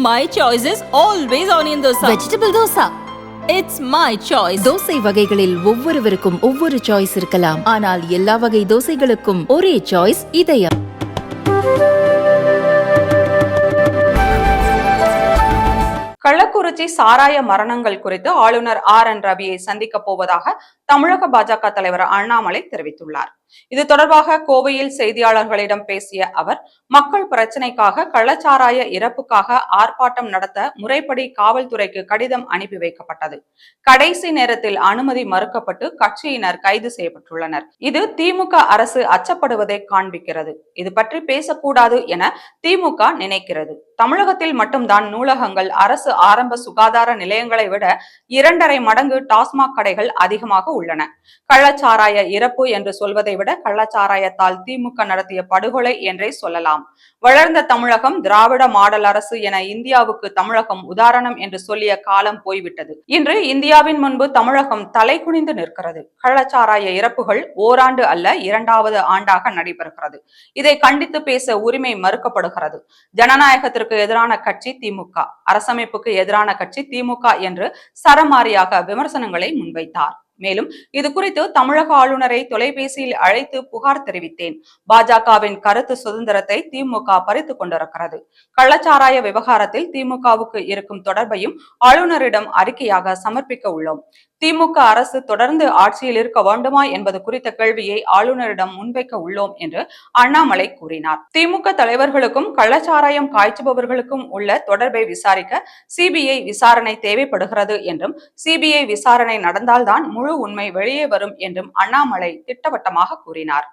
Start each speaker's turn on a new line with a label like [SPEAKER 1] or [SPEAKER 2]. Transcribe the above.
[SPEAKER 1] My choice is always onion dosa.
[SPEAKER 2] Vegetable dosa
[SPEAKER 1] It's my choice.
[SPEAKER 2] Dosa வகைகளில் ஒவ்வொருவருக்கும் ஒவ்வொரு choice இருக்கலாம் ஆனால் எல்லா வகை தோசைகளுக்கும் ஒரே சாய்ஸ் இதயம்
[SPEAKER 3] கள்ளக்குறிச்சி சாராய மரணங்கள் குறித்து ஆளுநர் ஆர் என் ரவியை சந்திக்க போவதாக தமிழக பாஜக தலைவர் அண்ணாமலை தெரிவித்துள்ளார் இது தொடர்பாக கோவையில் செய்தியாளர்களிடம் பேசிய அவர் மக்கள் பிரச்சினைக்காக கள்ளச்சாராய இறப்புக்காக ஆர்ப்பாட்டம் நடத்த முறைப்படி காவல்துறைக்கு கடிதம் அனுப்பி வைக்கப்பட்டது. கடைசி நேரத்தில் அனுமதி மறுக்கப்பட்டு கட்சியினர் கைது செய்யப்பட்டுள்ளனர். இது திமுக அரசு அச்சப்படுவதை காண்பிக்கிறது. இது பற்றி பேசக்கூடாது என திமுக நினைக்கிறது. தமிழகத்தில் மட்டும்தான் நூலகங்கள் அரசு ஆரம்ப சுகாதார நிலையங்களை விட இரண்டரை மடங்கு டாஸ்மாக் கடைகள் அதிகமாக உள்ளன. கள்ளச்சாராய இறப்பு என்று சொல்வதை விட கள்ளச்சாராயத்தால் திமுக நடத்திய படுகொலை என்றே சொல்லலாம். வளர்ந்த தமிழகம் திராவிட மாடல் அரசு என இந்தியாவுக்கு தமிழகம் உதாரணம் என்று சொல்லிய காலம் போய்விட்டது. இன்று இந்தியாவின் முன்பு தமிழகம் தலை குனிந்து நிற்கிறது. கள்ளச்சாராய இறப்புகள் ஓராண்டு அல்ல இரண்டாவது ஆண்டாக நடைபெறுகிறது. இதை கண்டித்து பேச உரிமை மறுக்கப்படுகிறது. ஜனநாயகத்திற்கு எதிரான கட்சி திமுக. அரசமைப்புக்கு எதிரான கட்சி திமுக என்று சரமாரியாக விமர்சனங்களை முன்வைத்தார். மேலும் இது குறித்து தமிழக ஆளுநரை தொலைபேசியில் அழைத்து புகார் தெரிவித்தேன். பாஜகவின் கருத்து சுதந்திரத்தை திமுக பறித்துக் கொண்டிருக்கிறது. கள்ளச்சாராய விவகாரத்தில் திமுகவுக்கு இருக்கும் தொடர்பையும் ஆளுநரிடம் அறிக்கையாக சமர்ப்பிக்க உள்ளோம். திமுக அரசு தொடர்ந்து ஆட்சியில் இருக்க வேண்டுமா என்பது குறித்த கேள்வியை ஆளுநரிடம் முன்வைக்க உள்ளோம் என்று அண்ணாமலை கூறினார். திமுக தலைவர்களுக்கும் கள்ளச்சாராயம் காய்ச்சுபவர்களுக்கும் உள்ள தொடர்பை விசாரிக்க சிபிஐ விசாரணை தேவைப்படுகிறது என்றும் சிபிஐ விசாரணை நடந்தால்தான் முழு உண்மை வெளியே வரும் என்றும் அண்ணாமலை திட்டவட்டமாக கூறினார்.